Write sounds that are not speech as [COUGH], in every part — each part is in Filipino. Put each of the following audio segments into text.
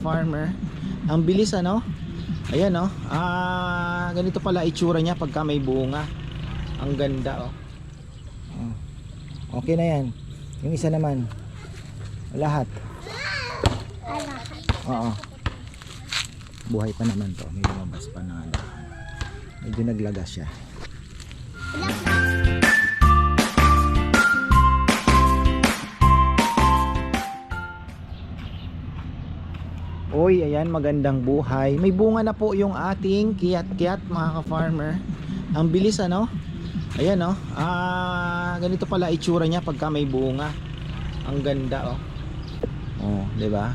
farmer. Ang bilis ano? Ayan oh. Ah ganito pala itsura niya pagka may bunga. Ang ganda oh. Okay na yan. Yung isa naman. Lahat. Oo. Buhay pa naman to. May lumabas pa na ano. Medyo naglagas siya Uy, ayan, magandang buhay. May bunga na po yung ating kiyat-kiyat mga ka-farmer. Ang bilis ano? Ayan oh. Ah, ganito pala itsura niya pagka may bunga. Ang ganda oh. Oh, 'di ba?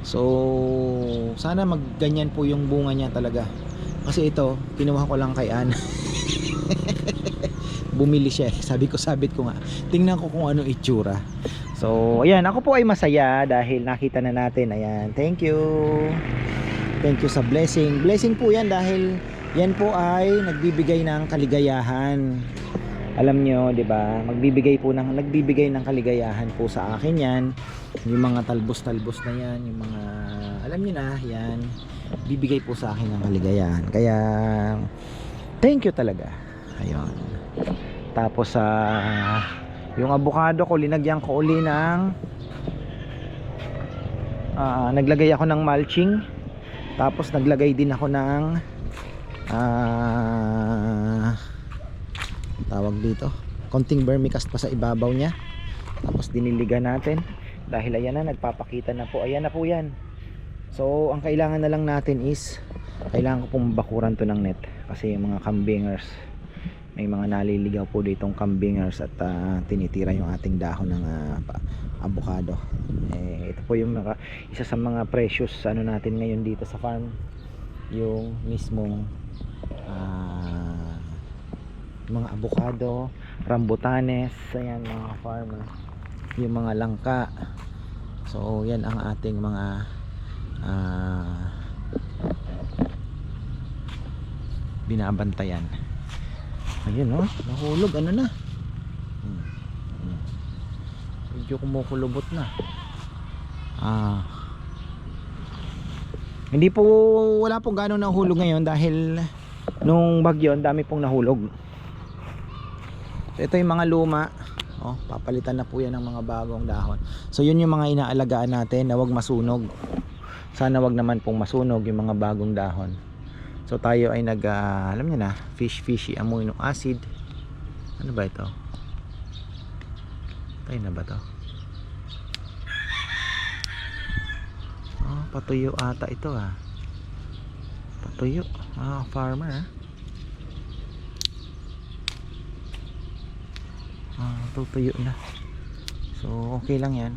So, sana magganyan po yung bunga niya talaga. Kasi ito, kinuha ko lang kay Ana. [LAUGHS] Bumili siya. eh. Sabi ko, sabit ko nga. Tingnan ko kung ano itsura. So, ayan, ako po ay masaya dahil nakita na natin. Ayan, thank you. Thank you sa blessing. Blessing po yan dahil yan po ay nagbibigay ng kaligayahan. Alam nyo, 'di ba? Magbibigay po ng nagbibigay ng kaligayahan po sa akin 'yan. Yung mga talbos-talbos na 'yan, yung mga alam niyo na, 'yan. Bibigay po sa akin ng kaligayahan. Kaya thank you talaga. Ayun. Tapos sa yung avocado ko linagyan ko uli ng ah, naglagay ako ng mulching. Tapos naglagay din ako ng ah, tawag dito? Konting vermicast pa sa ibabaw niya. Tapos diniligan natin. Dahil ayan na nagpapakita na po. Ayan na po yan. So ang kailangan na lang natin is kailangan ko pong bakuran to ng net. Kasi yung mga kambingers may mga naliligaw po ditong kambingers at ah, tinitira yung ating dahon ng pa- avocado. Eh, ito po yung mga, isa sa mga precious ano natin ngayon dito sa farm. Yung mismong ah, mga avocado rambutanes ayan mga farmer yung mga langka. So yan ang ating mga ah, binabantayan ayun oh. Nahulog. Ano na? Medyo kumukulubot na. Ah. Hindi po wala pong gano'ng nahulog ngayon dahil nung bagyo ang dami pong nahulog. So ito yung mga luma. Oh, papalitan na po yan ng mga bagong dahon. So yun yung mga inaalagaan natin na wag masunog. Sana wag naman pong masunog yung mga bagong dahon so tayo ay nag ah, alam niyo na fish fishy amino acid. Ano ba ito? Tayo na ba to? Oh, patuyo ata ito ah. Patuyo. Ah farmer ah. Ah, tutuyo na. So okay lang yan.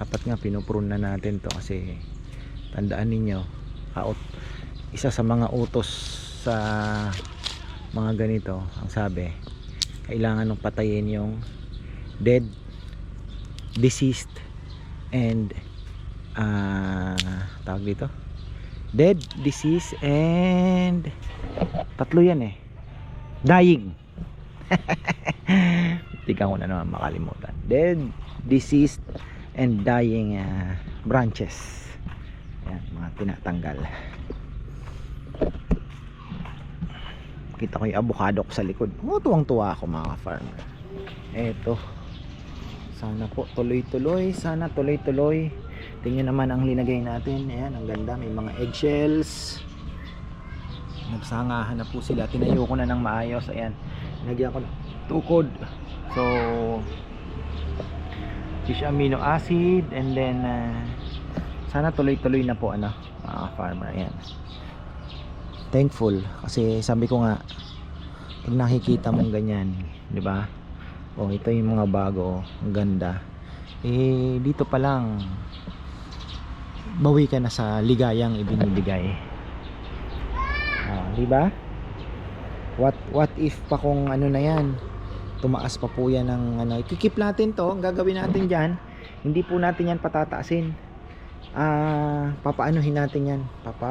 Dapat nga pinuprune na natin to kasi tandaan ninyo out isa sa mga utos sa mga ganito ang sabi kailangan nung patayin yung dead deceased and ah tawag dito? Dead deceased and tatlo yan eh. Dying. [LAUGHS] Tika ko na naman makalimutan. Dead deceased and dying ah, branches. Yan mga tinatanggal kita ko yung avocado ko sa likod. Oh, tuwang tuwa ako mga farmer eto. Sana po tuloy tuloy sana tuloy tuloy tingnan naman ang linagay natin. Ayan ang ganda. May mga eggshells. Nagsangahan na po sila. Tinayo ko na ng maayos. Ayan. Lagyan ko ng tukod. So fish amino acid. And then ah, sana tuloy tuloy na po ano mga farmer ayan thankful. Kasi sabi ko nga pag nakikita mong ganyan di ba? Oh ito yung mga bago ang ganda. Eh dito pa lang bawi ka na sa ligayang ibinibigay. Ah, di ba? What what if pa kung ano na yan? Tumaas pa po yan ng ano ikikip natin to ang gagawin natin diyan hindi po natin yan patataasin. Ah papaanuhin natin yan. Papa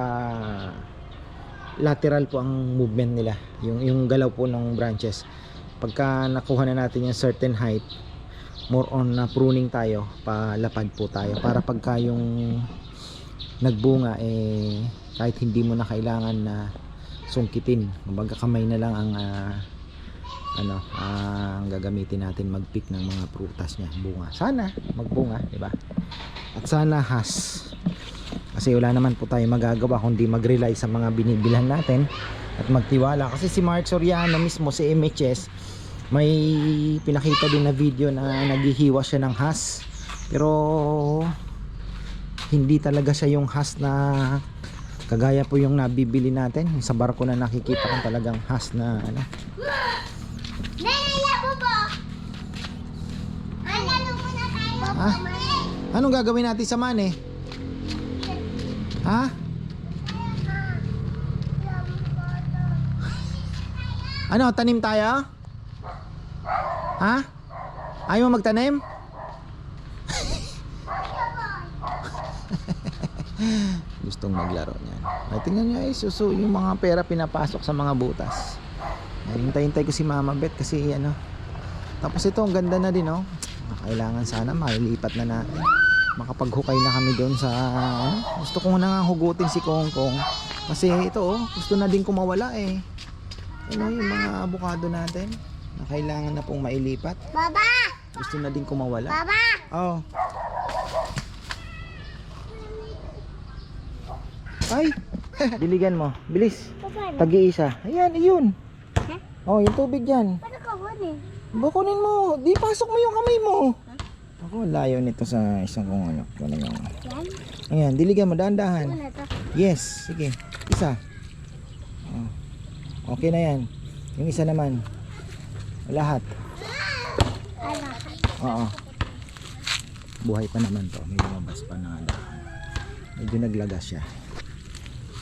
lateral po ang movement nila yung yung galaw po ng branches. Pagka nakuha na natin yung certain height more on na pruning tayo palapad po tayo. Para pagka yung nagbunga eh kahit hindi mo na kailangan na sungkitin kumbaga kamay na lang ang ah, ano ang gagamitin natin magpick ng mga prutas niya bunga. Sana magbunga di ba? At sana has kasi wala naman po tayo magagawa kundi mag-rely sa mga binibilhan natin at magtiwala kasi si Mark Soriano mismo si MHS may pinakita din na video na naghihiwa siya ng has pero hindi talaga siya yung has na kagaya po yung nabibili natin yung sa barko na nakikita kong talagang has na ano. Ano? Ah? anong gagawin natin sa mane ha? Ano tanim tayo? Ha? Ayaw mo magtanim? [LAUGHS] Gustong maglaro niyan. Ay tingnan niya ay suso yung mga pera pinapasok sa mga butas. Ay hintay-hintay ko si Mama Bet kasi ano tapos ito ang ganda na din oh. Kailangan sana mailipat na natin makapaghukay na kami doon sa ano, gusto ko na nga hugutin si Kong Kong. Kasi ito oh gusto na din kumawala eh. Ano yung mga abukado natin na kailangan na pong mailipat? Baba! gusto na din kumawala? Baba! oh. Ay! [LAUGHS] Diligan mo. Bilis. Tag-iisa. Ayan iyon. Oh yung tubig dyan. Paano ka kunin? Bukunin mo. Di pasok mo yung kamay mo. Ako, layo nito sa isang kung ano. Talagang. Yan. Ayan, diligan mo. Dahan-dahan. Yes. Sige. Isa. Oh. Okay na yan. Yung isa naman. Lahat. Ala. Oo. Buhay pa naman to. May lumabas pa na dahan. Medyo naglagas siya.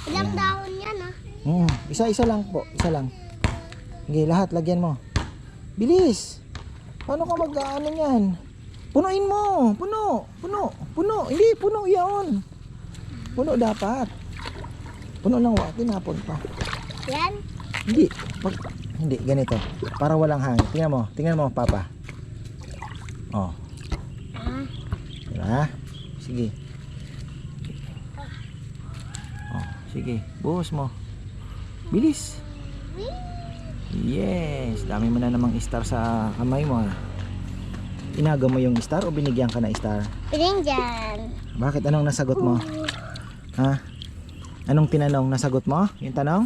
Ilang dahon yan ah. Mm, isa-isa lang po. Isa lang. Sige, lahat. Lagyan mo. Bilis. Paano ka mag-ano yan? Punuin mo. Puno. Puno. Puno. Hindi, puno iyon. Puno dapat. Puno ng wa. Tinapon pa. Yan. Hindi. Pag, hindi, ganito. Para walang hangin. Tingnan mo. Tingnan mo, Papa. Oh. Ah. Diba? Sige. Oh, sige. Buhos mo. Bilis. Yes. Dami mo na namang star sa kamay mo. ah. Inaga mo yung star o binigyan ka na star? Piling dyan. Bakit? Anong nasagot mo? Ha? Anong tinanong? Nasagot mo? Yung tanong?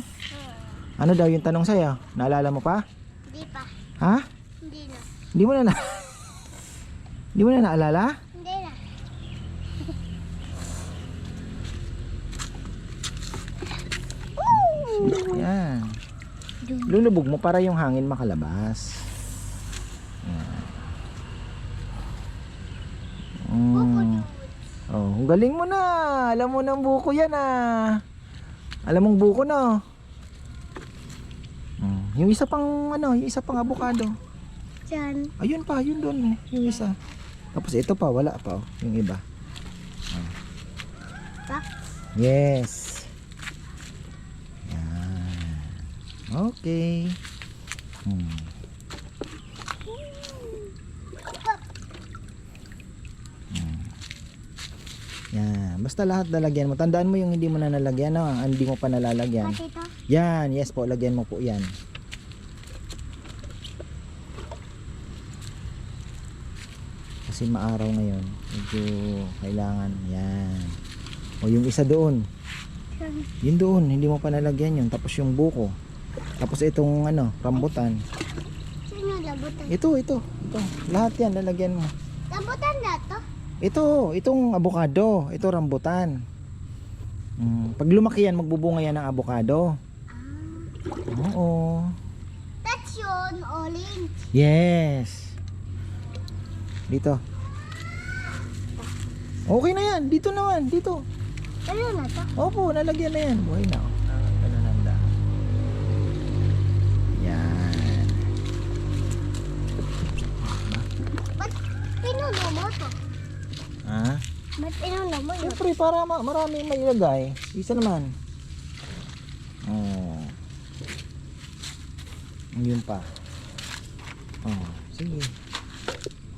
Ano daw yung tanong sa'yo? Naalala mo pa? Hindi pa. Ha? Hindi na. Hindi mo na na... Hindi mo na naalala? Hindi na. Yan. Lulubog mo para yung hangin makalabas. Yan. Mm. Oh, ang galing mo na. Alam mo ng buko yan ah. Alam mong buko na. Mm. Yung isa pang ano, yung isa pang avocado. Dyan. Ayun pa, yun doon eh, yung isa. Tapos ito pa, wala pa oh, yung iba. Pa? Yes. Yan. Okay. Hmm. Hmm. Basta lahat lalagyan mo. Tandaan mo yung hindi mo na nalagyan. No? Ang Hindi mo pa nalalagyan. Pati. Yan. Yes po. Lagyan mo po yan. Kasi maaraw ngayon. Medyo kailangan. Yan. O yung isa doon. Yun doon, hindi mo pa nalagyan yun. Tapos yung buko. Tapos itong ano, rambutan. Yung labutan? Ito, ito, ito. Lahat yan, lalagyan mo. Labutan na to? Ito, itong abukado. Ito rambutan. Mm, pag lumaki yan, magbubunga yan ng abukado. Ah. Oo. That's yun. Orange. Yes. Dito. Okay na yan. Dito naman. Dito. Ano na to? Opo, nalagyan na yan. Buhay na. daan. Yan. Ba't pinuno mo to? Ha? Ba't inano mo yun? Siyempre, para ma marami mailagay. Isa naman. Oh. Yun pa. Oh, sige.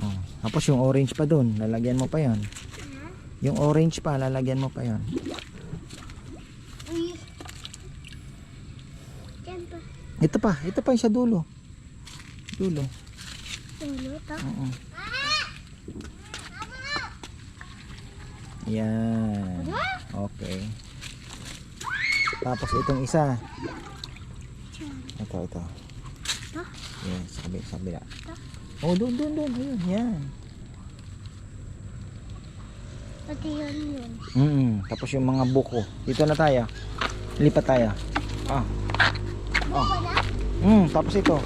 Oh. Tapos yung orange pa dun. Lalagyan mo pa yon. Yung orange pa, lalagyan mo pa yon. Ito pa, ito pa yung sa dulo. Dulo. Dulo ito? Oo. Yan. Okay. Tapos itong isa. Ito, ito. Yes, sabi, sabi na. Oh, doon, doon, doon. Ayun, yan. Pati yun yun. Mm Tapos yung mga buko. Dito na tayo. Lipat tayo. Ah. Buko na? Mm, tapos ito.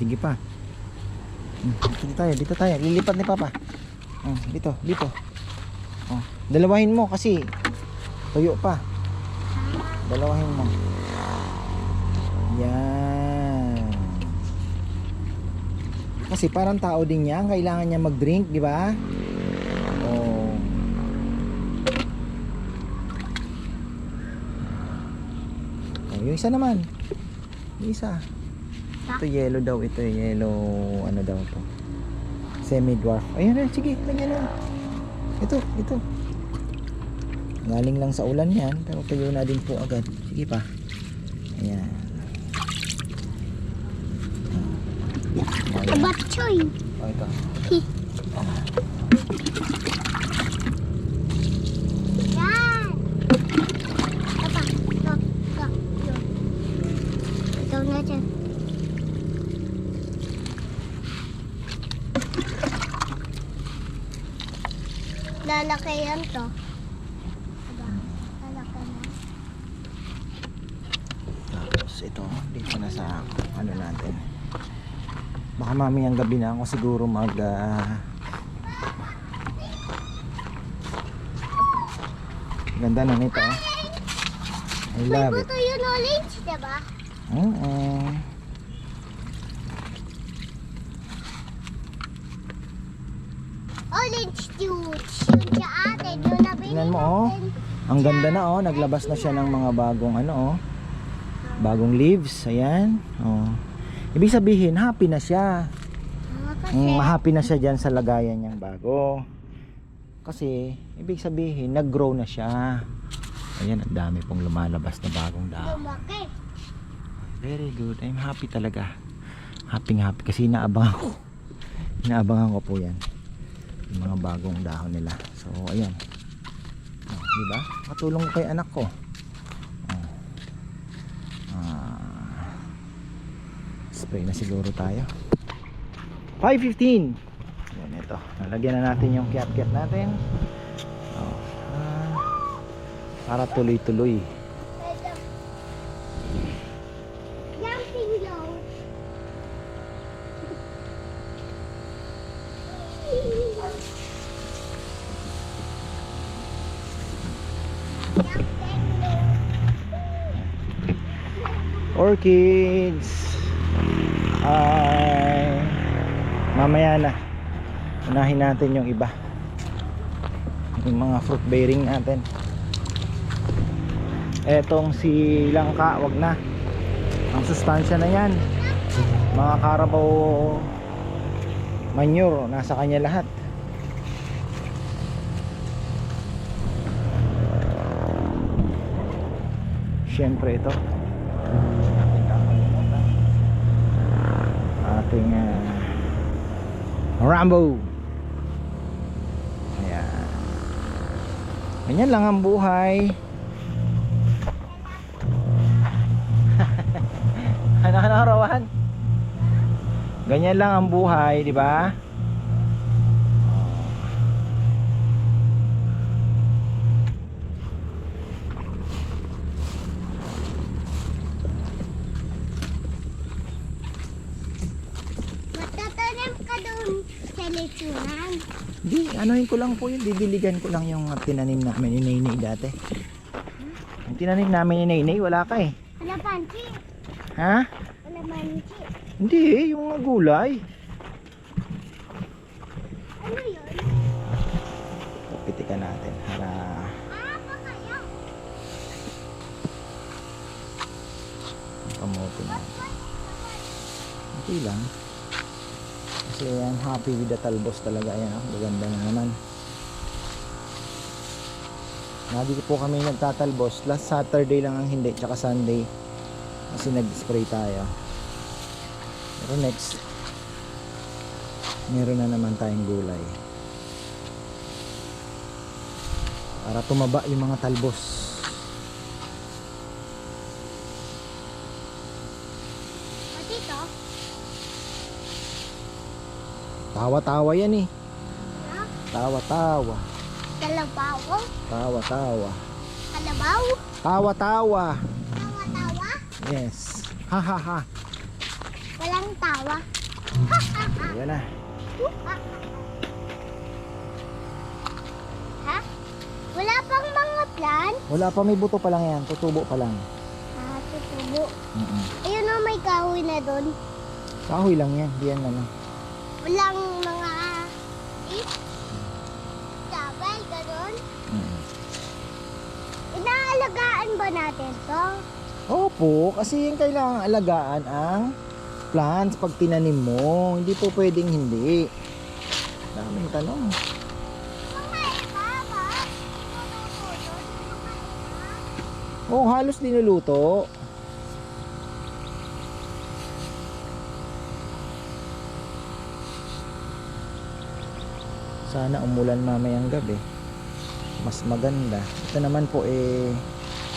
Sige pa. Mm, Dito tayo, dito tayo. Lilipat ni Papa. Oh, dito, dito. Oh, dalawahin mo kasi tuyo pa. Dalawahin mo. Yan. Kasi parang tao din niya, kailangan niya mag-drink, di ba? Oh. Oh, yung isa naman. Yung isa. Ito yellow daw, ito yellow, ano daw to. Semi-dwarf. Ayun na, sige, lagyan na. Ito, ito. Galing lang sa ulan yan, pero tuyo na din po agad. Sige pa. Ayan. Ayan. Abatchoy. Oh, ito. Yan. Papa, ito, ito, yun. Ikaw na dyan. Lalaki yan to. Diba? Lalaki na. Tapos ito, dito na sa ano natin. Baka mamayang gabi na ako siguro mag ah, Ganda na nito. oh. I May love it. buto yun orange, diba? Oo. Orange juice. Yun siya ate. Yun na Tingnan mo, oh. Ang ganda na oh, naglabas na siya ng mga bagong ano oh. Bagong leaves, ayan. Oh. Ibig sabihin, happy na siya. Mm, happy na siya diyan sa lagayan niyang bago. Kasi ibig sabihin, nag-grow na siya. Ayan, ang dami pong lumalabas na bagong dahon. Very good. I'm happy talaga. Happy happy kasi inaabangan ko. Inaabangan ko po 'yan. Yung mga bagong dahon nila. So, ayan. Di ba? Katulong kay anak ko. Oh. Ah. spray na siguro tayo. 5.15 Yan ito. Nalagyan na natin yung kiat-kiat natin. Oh. Ah. para tuloy-tuloy. Jumping orchids ay mamaya na. Unahin natin yung iba. Yung mga fruit bearing natin. Etong si langka wag na. Ang sustansya na yan. Mga carabao manure nasa kanya lahat. Syempre ito ating kakalimutan. Ating ah, Rambo. Ayan. Ganyan lang ang buhay. [LAUGHS] Ano ano rawan ganyan lang ang buhay di ba Matatanim ka doon sa lechunan. Di, anuhin ko lang po yun. Didiligan ko lang yung tinanim namin ni Nainay dati. Yung tinanim namin ni Nainay, wala ka eh. Wala panchi. Ha? Wala manchi. Hindi eh, yung mga gulay. Ano yun? Pitikan natin para Ah, papaya. kamote natin. Okay lang. Kasi The talbos talaga. Ayan, oh, maganda na naman. Lagi po kami nagtatalbos. Last Saturday lang ang hindi, tsaka Sunday. Kasi nag-spray tayo. Pero next, meron na naman tayong gulay. Para tumaba yung mga talbos. O, dito. Tawa-tawa yan eh. Ha? Tawa-tawa. Kalabaw. Tawa-tawa. Kalabaw. Tawa-tawa. Tawa-tawa. Yes. Ha ha ha. Walang tawa. Ayan na. Ha? Wala pang mga plan? Wala pa may buto pa lang yan. Tutubo pa lang. Ah, tutubo. Mm-mm. Ayun o, may kahoy na doon. Kahoy lang yan. Di yan ano. Walang mga if, sabay, ganun. Mm. Inaalagaan ba natin to? Opo, kasi yung kailangan alagaan ang plants pag tinanim mo. Hindi po pwedeng hindi. Daming tanong. Oh, halos dinuluto. Sana umulan mamayang gabi. Mas maganda. Ito naman po eh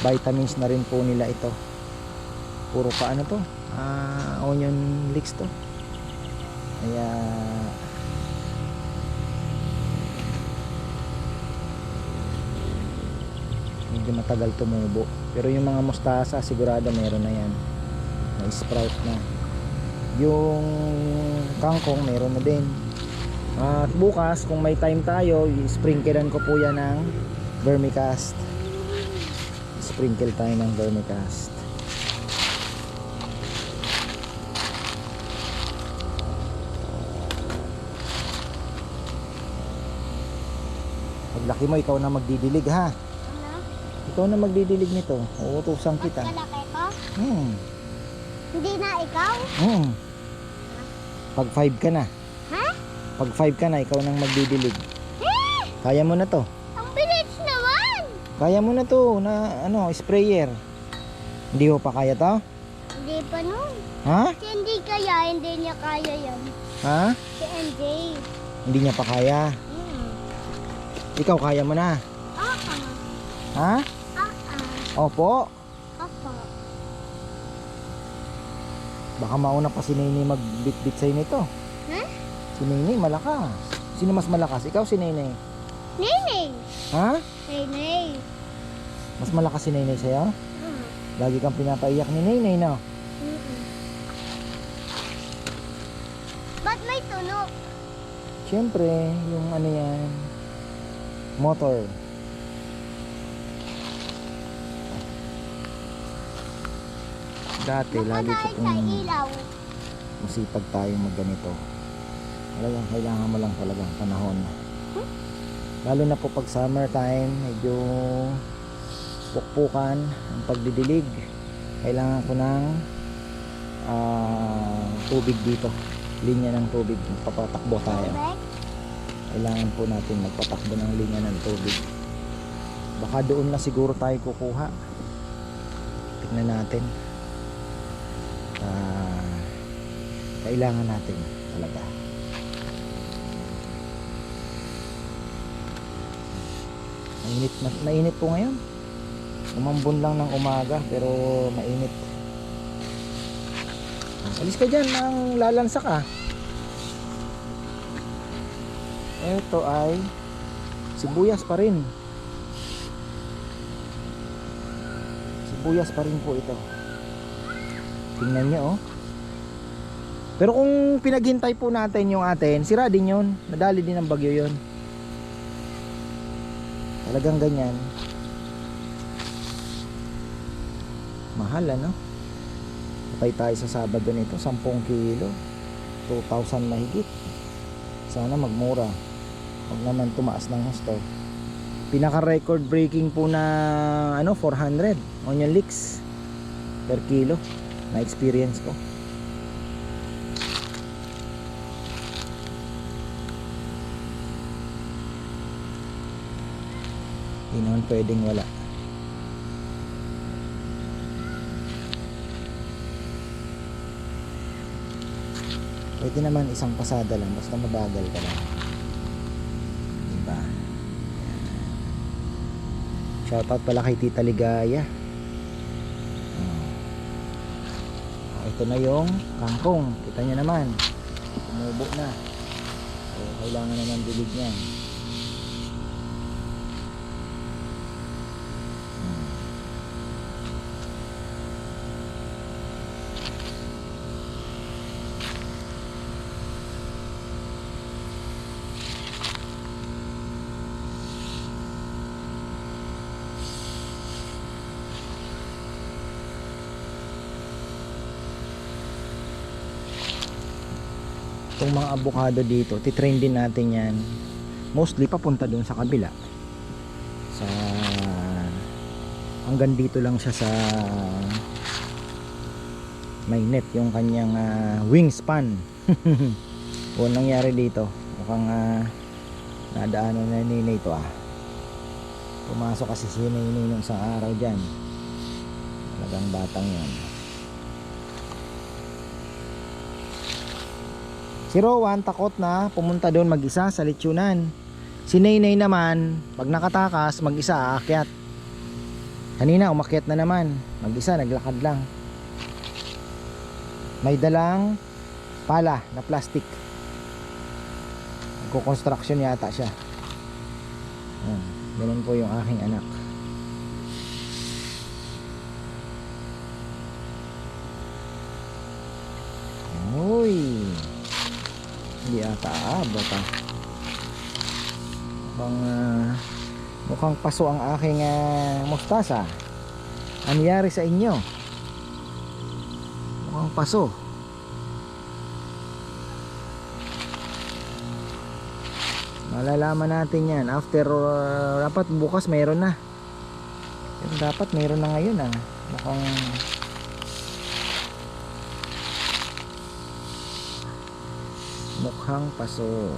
vitamins na rin po nila ito. Puro pa ano to? Ah, onion leeks to. Kaya medyo matagal tumubo. Pero yung mga mustasa sigurado meron na yan. May sprout na. Yung kangkong meron na din. At bukas kung may time tayo, sprinklean ko po yan ng vermicast. Sprinkle tayo ng vermicast. Paglaki mo, ikaw na magdidilig ha. Ano? Ikaw na magdidilig nito. Uutusan kita. Pagkalaki ko? Hmm. Hindi na ikaw? Hmm. Pag 5 ka na. Ha? Pag 5 ka na, ikaw nang magdidilig. Kaya mo na to. Ang bilis naman! Kaya mo na to na ano, sprayer. Hindi mo pa kaya to? Hindi pa nun. Ha? Si hindi kaya, hindi niya kaya yan. Ha? Si NJ. Hindi niya pa kaya. Hmm. Ikaw kaya mo na. Ah, Ha? ah, ah, Opo. Opo. Baka mauna pa si Nene magbitbit sa'yo nito. Ha? Si Nene malakas. Sino mas malakas? Ikaw si Nene. Neneng! Ha? Neneng! Mas malakas si Nene sa'yo? Hmm. Lagi kang pinapaiyak ni Nene, no? Mm-mm. Ba't may tunog? Siyempre, yung ano yan, motor. Dati, lagi ko pong ilaw. masipag tayong magganito. Talagang kailangan mo lang talagang panahon. Lalo na po pag summer time, medyo pukpukan ang pagdidilig. Kailangan ko ng ah, tubig dito. Linya ng tubig. Papatakbo tayo. Kailangan po natin magpatakbo ng linya ng tubig. Baka doon na siguro tayo kukuha. Tignan natin. Ah, kailangan natin talaga. Mainit, ma- mainit po ngayon. Umambon lang ng umaga pero mainit. Alis ka dyan nang lalansa ka. Ito ay sibuyas pa rin. Sibuyas pa rin po ito. Tingnan nyo oh. Pero kung pinaghintay po natin yung atin, sira din yun. Nadali din ng bagyo yun. Talagang ganyan. Mahal ano? Patay tayo sa Sabado nito, 10 kilo. 2,000 mahigit. Sana magmura. Huwag naman tumaas ng husto. Pinaka record breaking po na ano 400 onion leeks per kilo na experience ko. Hindi naman pwedeng wala. Pwede naman isang pasada lang basta mabagal ka lang. Diba? Shoutout pala kay Tita Ligaya. Oh. Oh, ito na yung kangkong. Kita nyo naman. Tumubo na. So, kailangan naman dilig niyan. Hmm. Itong mga avocado dito titrain din natin yan. Mostly papunta dun sa kabila. Sa hanggang dito lang siya sa may net yung kanyang ah, wingspan. [LAUGHS] O nangyari dito. Mukhang uh, nadaanan na ni Nina ito ah. Pumasok kasi si Nina nung isang araw dyan. Talagang batang yan Si Rowan takot na pumunta doon mag-isa sa lechonan. Si Naynay naman, pag nakatakas, mag-isa aakyat. Kanina umakyat na naman, mag-isa naglakad lang. May dalang pala na plastic. Nagko-construction yata siya. Ganun po yung aking anak. Hindi ata aabot ah. Mukhang, ah, mukhang paso ang aking ah, mustasa. Nangyari sa inyo? Mukhang paso. Malalaman natin yan. After, ah, dapat bukas mayroon na. Dapat mayroon na ngayon ah. Mukhang mukhang paso.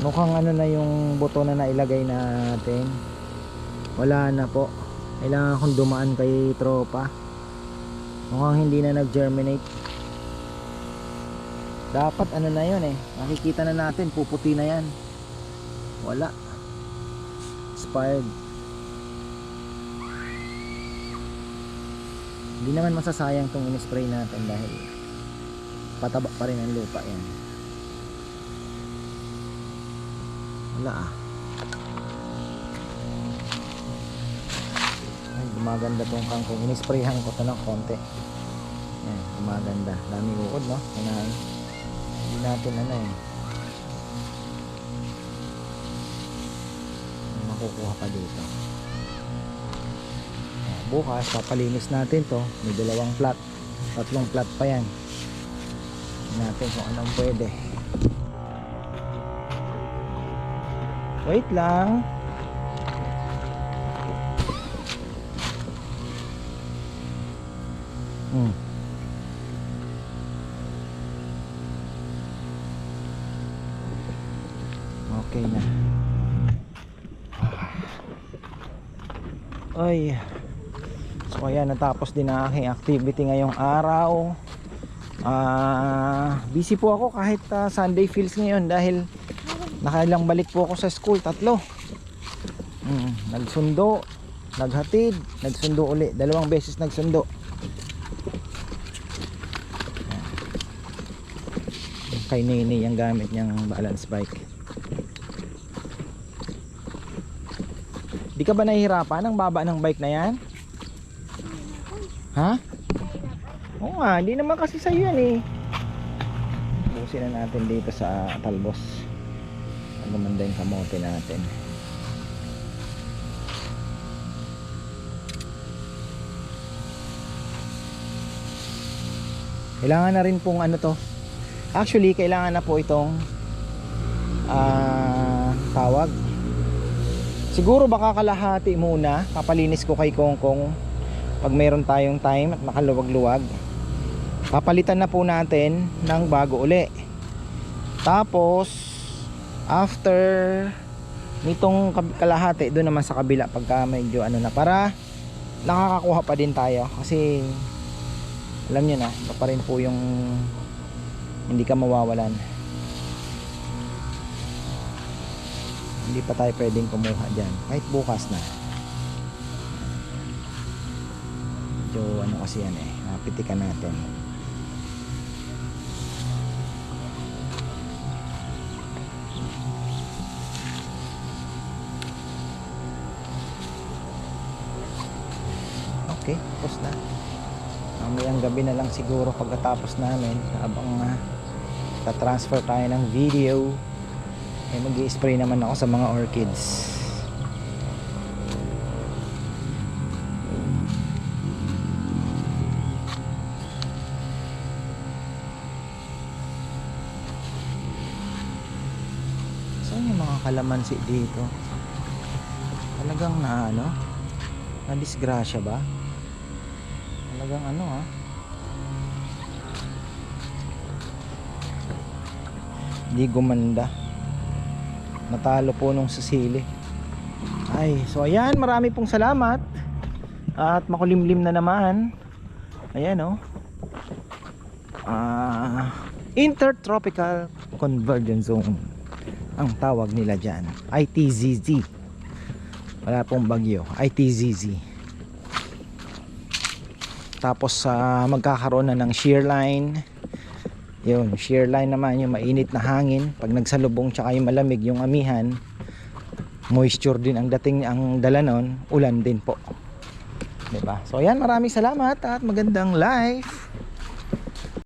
Mukhang ano na yung buto na nailagay natin. Wala na po. Kailangan kong dumaan kay tropa. Mukhang hindi na nag-germinate. Dapat ano na yun eh. Makikita na natin, puputi na yan. Wala. Expired. Hindi naman masasayang tong in-spray natin dahil pataba pa rin ang lupa yan. Wala ah. Gumaganda tong kangkong. Inisprayhan ko to ng konti. Yan, gumaganda. Dami uod, no? Kinain. Hindi natin ano eh. May Makukuha pa dito. Bukas, papalinis natin to. May dalawang plat. Tatlong plat pa yan. Natin kung anong pwede. Wait lang. Hmm. Okay na. Ay. So ayan, natapos din ang aking activity ngayong araw. Ah, busy po ako kahit ah, Sunday feels ngayon dahil nakailang balik po ako sa school, tatlo. Mm, nagsundo, naghatid, nagsundo uli. Dalawang beses nagsundo. Kay Nene ang gamit niyang balance bike di ka ba nahihirapan ang baba ng bike na yan? ha? nga, hindi naman kasi sa'yo yan eh. Busin na natin dito sa talbos. Ang gumanda yung kamote natin. Kailangan na rin pong ano to. Actually, kailangan na po itong ah, tawag. Siguro baka kalahati muna. Papalinis ko kay Kongkong pag mayroon tayong time at makaluwag-luwag. Papalitan na po natin ng bago uli. Tapos after nitong kalahati doon naman sa kabila pagka medyo ano na para nakakakuha pa din tayo kasi alam nyo na pa rin po yung hindi ka mawawalan. Hindi pa tayo pwedeng kumuha dyan. Kahit bukas na. Medyo ano kasi yan eh napitikan natin. Okay tapos na. Mamayang gabi na lang siguro pagkatapos namin habang uh, transfer tayo ng video. Eh mag spray naman ako sa mga orchids. Saan yung mga kalamansi dito? Talagang na ano? Na disgrasya ba? Talagang ano ha hindi gumanda. Natalo po nung susili ay so ayan marami pong salamat. At makulimlim na naman. Ayan oh. Ah intertropical convergence zone ang tawag nila dyan. ITZZ wala pong bagyo. ITZZ tapos sa magkakaroon na ng shear line yun shear line naman yung mainit na hangin. Pag nagsalubong tsaka yung malamig yung amihan moisture din ang dating ang dala nun ulan din po. 'Di ba so yan maraming salamat at magandang life